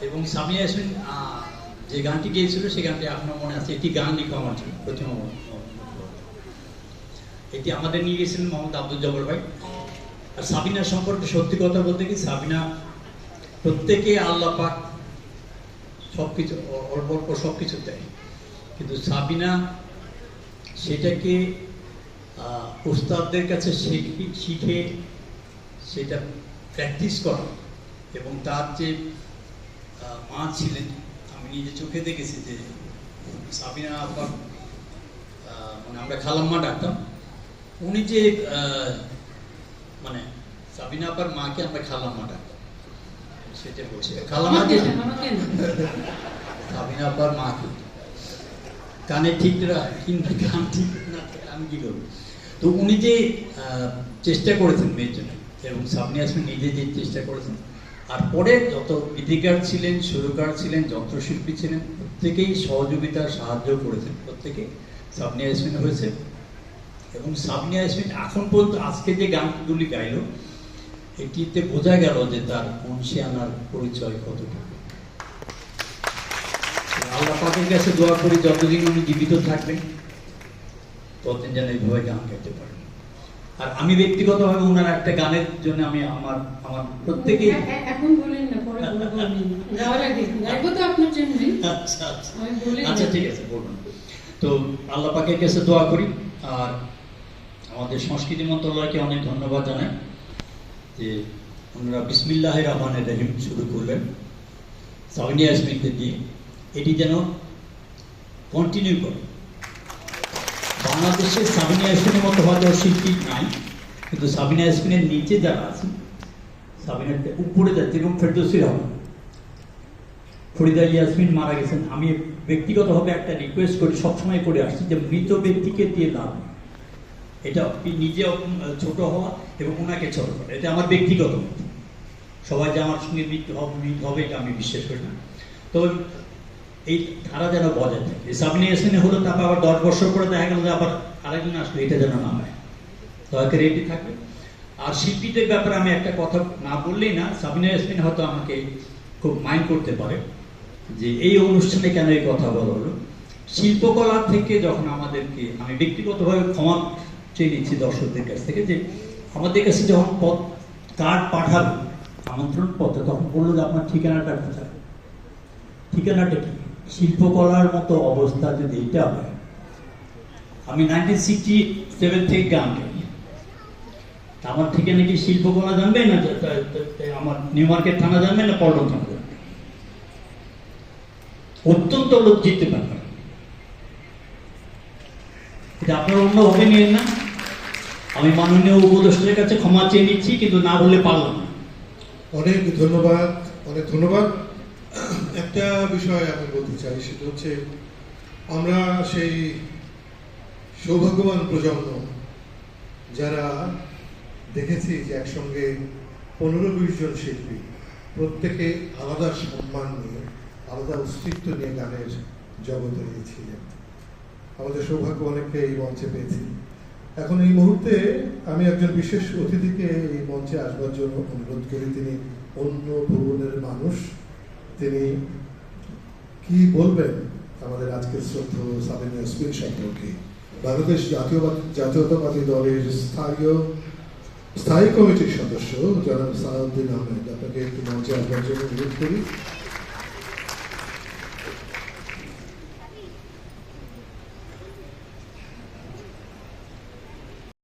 এবং সামিয়া ইয়াসমিন যে গানটি গেয়েছিল সেই গানটি আপনার মনে আছে। একটি গান লেখা আমার ছিল প্রতিমা এটি আমাদের নিয়ে গেছিলেন মোহাম্মদ আব্দুল জবর ভাই। আর সাবিনা সম্পর্কে সত্যি কথা বলতে কি, সাবিনা প্রত্যেকে আল্লাহ পাক সবকিছু, অ- অল্প অল্প সবকিছু দেয়। কিন্তু সাবিনা সেটাকে উস্তাদদের কাছে শিখি সেটা প্র্যাকটিস করা এবং তার যে মা ছিলেন আমি নিজে চোখে দেখেছি যে সাবিনা আব্বা মানে আমরা খালাম্মা ডাকতাম উনি যে মানে সাবিনা আব্বার মাকে আমরা খালাম্মা ডাকতাম। সেটা বলছি। খালাম্মা আমাকে যে না, আমাকে না। সাবিনা আব্বার মাকে। কানে ঠিক রা- কিংবা কান ঠিক না আমি কি করব? তো উনি যে চেষ্টা করেছেন মেয়ের জন্য এবং সাবনি আসমিন নিজে যে চেষ্টা করেছেন আর পরে যত গীতিকার ছিলেন, সুরকার ছিলেন, যন্ত্রশিল্পী ছিলেন, প্রত্যেকেই সহযোগিতা সাহায্য করেছেন। প্রত্যেকে সাবনি আসমিন হয়েছে। এবং সাবনি আসমিন এখন পর্যন্ত আজকে যে গানগুলি গাইল, এটিতে বোঝা গেল যে তার আনার পরিচয় কতটুকু আল্লাহ কাছে দোয়া করি, যতদিন উনি জীবিত থাকবেন, ততদিন যেন এইভাবে গান গাইতে পারেন। আর আমি ব্যক্তিগতভাবে ওনার একটা গানের জন্য আমি আমার আমার প্রত্যেকেই এ- এ- এখন বলেন না পরে বলব আমি। যাওয়ার আগে গাইবো তো আপনার জন্যই আচ্ছা আচ্ছা। আমি বলে আচ্ছা ঠিক আছে বলুন। তো আল্লাহ পাকের কাছে দোয়া করি আর আমাদের সংস্কৃতি মন্ত্রণালয়কে অনেক ধন্যবাদ জানাই যে ওনারা বিসমিল্লাহ রহমানের রহিম শুরু করলেন সাউনি আসমিনকে দিয়ে। এটি যেন কন্টিনিউ করে। বাংলাদেশে সাবিনা ইয়াসমিনের মতো হয়তো শিল্পী নাই, কিন্তু সাবিনা ইয়াসমিনের নিচে যারা আছেন সাবিনার উপরে যাচ্ছে এবং ফেরদৌসি রহমান, ফরিদা ইয়াসমিন মারা গেছেন। আমি ব্যক্তিগতভাবে একটা রিকোয়েস্ট করি, সবসময় করে আসছি যে মৃত ব্যক্তিকে দিয়ে লাভ এটা নিজে ছোট হওয়া এবং ওনাকে ছোট করা, এটা আমার ব্যক্তিগত মত। সবাই যে আমার সঙ্গে মৃত্যু হবে মৃত্যু হবে, এটা আমি বিশ্বাস করি না। তবে এই ধারা যেন বজায় থাকে এসে হলো, তারপর আবার দশ বছর পরে দেখা গেল যে আবার আরেকজন আসলো, এটা যেন না হয়। করে এটি থাকবে। আর শিল্পীদের ব্যাপারে আমি একটা কথা না বললেই না, সাবিনা ইয়াসমিন হয়তো আমাকে খুব মাইন্ড করতে পারে যে এই অনুষ্ঠানে কেন এই কথা বলা হলো। শিল্পকলা থেকে যখন আমাদেরকে, আমি ব্যক্তিগতভাবে ক্ষমা চেয়ে নিচ্ছি দর্শকদের কাছ থেকে যে আমাদের কাছে যখন পদ, কার্ড পাঠাবে আমন্ত্রণ পত্র তখন বলল যে আপনার ঠিকানাটা কোথায়? ঠিকানাটা কি? শিল্পকলার মতো অবস্থা যদি এটা হয়, আমি নাইনটিন সিক্সটি সেভেন থেকে গান গাই। আমার ঠিকানা কি শিল্পকলা জানবে না? আমার নিউ মার্কেট থানা জানবে না? পল্টন থানা জানবে? অত্যন্ত লজ্জিত ব্যাপার। এটা আপনারা অন্যভাবে নিন না। আমি মাননীয় উপদেষ্টার কাছে ক্ষমা চেয়ে নিচ্ছি, কিন্তু না বললে পারলাম না। অনেক ধন্যবাদ অনেক ধন্যবাদ। একটা বিষয় আমি বলতে চাই, সেটা হচ্ছে আমরা সেই সৌভাগ্যবান প্রজন্ম যারা দেখেছি যে একসঙ্গে পনেরো বিশ জন শিল্পী প্রত্যেকে আলাদা সম্মান নিয়ে, আলাদা অস্তিত্ব নিয়ে গানের জগতে ছিলেন আমাদের সৌভাগ্য অনেককে এই মঞ্চে পেয়েছি। এখন এই মুহূর্তে আমি একজন বিশেষ অতিথিকে এই মঞ্চে আসবার জন্য অনুরোধ করি। তিনি অন্য ভুবনের মানুষ। তিনি কি বলবেন আমাদের আজকের শ্রদ্ধ সাবিনা সম্পর্কে? বাংলাদেশ জাতীয় জাতীয়তাবাদী দলের স্থানীয়, স্থায়ী কমিটির সদস্য জনাব সালাউদ্দিন আহমেদ। আপনাকে একটু মঞ্চে আসবার জন্য অনুরোধ করি।